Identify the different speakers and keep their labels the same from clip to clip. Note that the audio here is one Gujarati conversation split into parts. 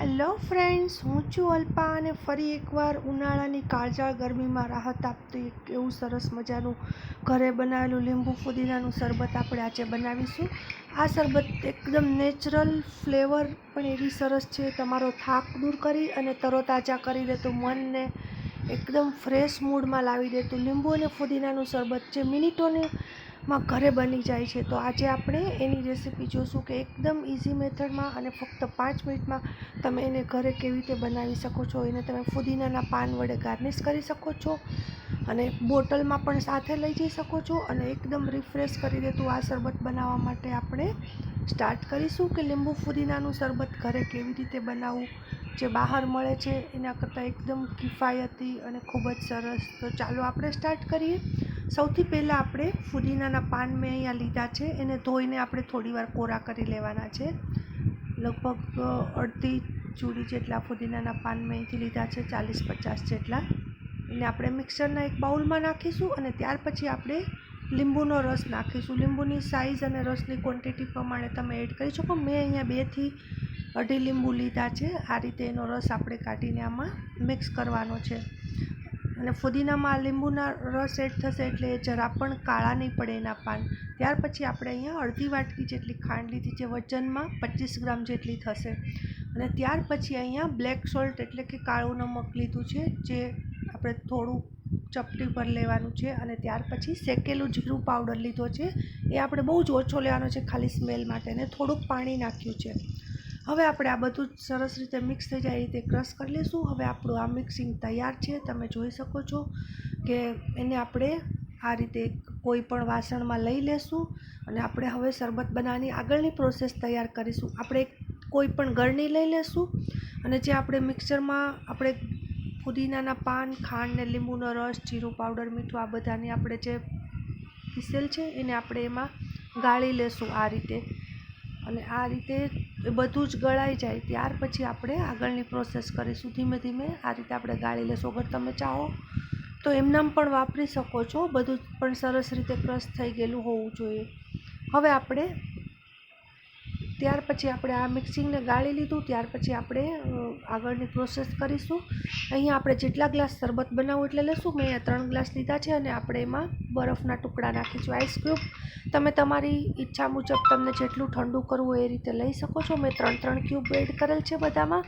Speaker 1: હેલો ફ્રેન્ડ્સ, હું છું અલ્પા અને ફરી એકવાર ઉનાળાની કાળજાળ ગરમીમાં રાહત આપતું એક એવું સરસ મજાનું ઘરે બનાવેલું લીંબુ ફુદીનાનું શરબત આપણે આજે બનાવીશું. આ શરબત એકદમ નેચરલ ફ્લેવર પણ એવી સરસ છે, તમારો થાક દૂર કરી અને તરોતાજા કરી દેતું મનને એકદમ ફ્રેશ મૂડમાં લાવી દેતું લીંબુ અને ફુદીનાનું શરબત જે મિનિટોને માં ઘરે બની જાય છે. તો આજે આપણે એની રેસીપી જોઈશું કે એકદમ ઇઝી મેથડમાં અને ફક્ત પાંચ મિનિટમાં તમે એને ઘરે કેવી રીતે બનાવી શકો છો. એને તમે ફુદીનાના પાન વડે ગાર્નિશ કરી શકો છો અને બોટલમાં પણ સાથે લઈ જઈ શકો છો અને એકદમ રિફ્રેશ કરી દેતું આ શરબત બનાવવા માટે આપણે સ્ટાર્ટ કરીશું કે લીંબુ ફુદીનાનું શરબત ઘરે કેવી રીતે બનાવવું, જે બહાર મળે છે એના કરતાં એકદમ કિફાયતી અને ખૂબ જ સરસ. તો ચાલો આપણે સ્ટાર્ટ કરીએ. સૌથી પહેલાં આપણે ફુદીનાના પાન મેં અહીંયા લીધા છે. એને ધોઈને આપણે થોડીવાર કોરા કરી લેવાના છે. લગભગ અડધી ચૂડી જેટલા ફુદીનાના પાન મેં અહીંથી લીધા છે, ચાલીસ પચાસ જેટલા. એને આપણે મિક્સરના એક બાઉલમાં નાખીશું અને ત્યાર પછી આપણે લીંબુનો રસ નાખીશું. લીંબુની સાઇઝ અને રસની ક્વોન્ટિટી પ્રમાણે તમે એડ કરી શકો. મેં અહીંયા બેથી અઢી લીંબુ લીધા છે. આ રીતે એનો રસ આપણે કાઢીને આમાં મિક્સ કરવાનો છે. અને ફુદીનામાં લીંબુના રસ એડ થશે એટલે જરા પણ કાળા નહીં પડે એના પાન. ત્યાર પછી આપણે અહીંયા અડધી વાટકી જેટલી ખાંડ લીધી છે વજનમાં પચીસ ગ્રામ જેટલી થશે. અને ત્યાર પછી અહીંયા બ્લેક સોલ્ટ એટલે કે કાળું નમક લીધું છે, જે આપણે થોડું ચપટી પર લેવાનું છે. અને ત્યાર પછી શેકેલું જીરું પાવડર લીધો છે. એ આપણે બહુ જ ઓછો લેવાનો છે ખાલી સ્મેલ માટે અને થોડુંક પાણી નાખ્યું છે. હવે આપણે આ બધું જ સરસ રીતે મિક્સ થઈ જાય, એ રીતે ક્રશ કરી લઈશું હવે આપણું આ મિક્સિંગ તૈયાર છે. તમે જોઈ શકો છો કે એને આપણે આ રીતે કોઈ પણ વાસણમાં લઈ લેશું અને આપણે હવે શરબત બનાવવાની આગળની પ્રોસેસ તૈયાર કરીશું. આપણે કોઈ પણ ગળણી લઈ લેશું અને જે આપણે મિક્સરમાં આપણે પુદીનાના પાન, ખાંડ ને લીંબુનો રસ, જીરું પાવડર મીઠું આ બધાની આપણે જે પીસેલ છે એને આપણે એમાં ગાળી લેશું આ રીતે. અને આ રીતે બધું જ ગળાઈ જાય. ત્યાર પછી આપણે આગળની પ્રોસેસ કરીશું. ધીમે ધીમે આ રીતે આપણે ગાળી લેશું. અગર તમે ચાહો તો એમનામ પણ વાપરી શકો છો. બધું પણ સરસ રીતે ક્રશ થઈ ગયેલું હોવું જોઈએ. હવે આપણે ત્યાર પછી આપણે આ મિક્સિંગને ગાળી લીધું. ત્યાર પછી આપણે આગળની પ્રોસેસ કરીશું. અહીંયા આપણે જેટલા ગ્લાસ શરબત બનાવવું એટલે લેશું મેં અહીંયા ત્રણ ગ્લાસ લીધા છે અને આપણે એમાં બરફના ટુકડા નાખીશું આઈસ ક્યુબ તમે તમારી ઈચ્છા મુજબ તમને જેટલું ઠંડુ કરવું એ રીતે લઈ શકો છો. મેં ત્રણ ત્રણ ક્યુબ એડ કરેલ છે બધામાં.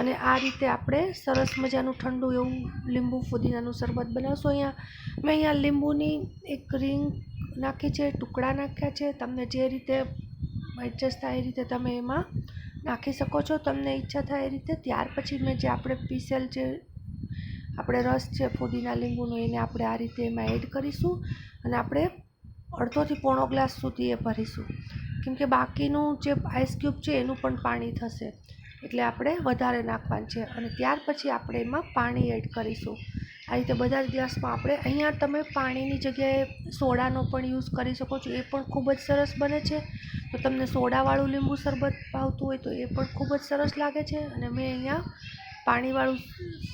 Speaker 1: અને આ રીતે આપણે સરસ મજાનું ઠંડુ એવું લીંબુ ફુદીનાનું શરબત બનાવશું. અહીંયા મેં અહીંયા લીંબુની એક રિંગ નાખી છે, ટુકડા નાખ્યા છે. તમને જે રીતે એડજસ્ટ થાય એ રીતે તમે એમાં નાખી શકો છો. તમને ઈચ્છા થાય એ રીતે. ત્યાર પછી મેં જે આપણે પીસેલ જે આપણે રસ છે ફુદીના લીંબુનો એને આપણે આ રીતે એમાં એડ કરીશું અને આપણે અડધોથી પોણો ગ્લાસ સુધી એ ભરીશું. કેમ કે બાકીનું જે આઈસ ક્યુબ છે એનું પણ પાણી થશે. એટલે આપણે વધારે નાખવાનું છે. અને ત્યાર પછી આપણે એમાં પાણી એડ કરીશું. આ રીતે બધા જ ગ્લાસમાં આપણે અહીંયા તમે પાણીની જગ્યાએ સોડાનો પણ યુઝ કરી શકો છો. એ પણ ખૂબ જ સરસ બને છે. તો તમને સોડાવાળું લીંબુ શરબત ભાવતું હોય તો એ પણ ખૂબ જ સરસ લાગે છે અને મેં અહીંયા પાણીવાળું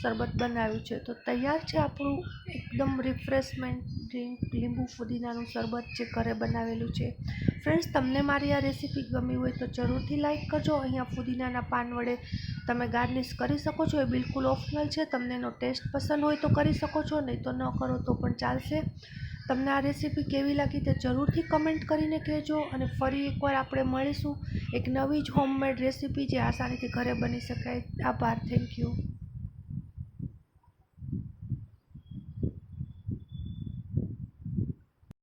Speaker 1: શરબત બનાવ્યું છે. તો તૈયાર છે આપણું એકદમ રિફ્રેશમેન્ટ ડ્રિંક લીંબુ ફુદીનાનું શરબત જે ઘરે બનાવેલું છે. ફ્રેન્ડ્સ તમને મારી આ રેસીપી ગમી હોય તો જરૂરથી લાઇક કરજો. અહીંયા ફુદીનાના પાન વડે તમે ગાર્નિશ કરી શકો છો. એ બિલકુલ ઓપ્શનલ છે. તમને એનો ટેસ્ટ પસંદ હોય તો કરી શકો છો. નહીં તો ન કરો તો પણ ચાલશે. તમને આ રેસીપી કેવી લાગી તે જરૂરથી કમેન્ટ કરીને કહેજો અને ફરી એકવાર આપણે મળીશું એક નવી જ હોમમેડ રેસીપી જે આસાનીથી ઘરે બની શકાય. આભાર. Thank you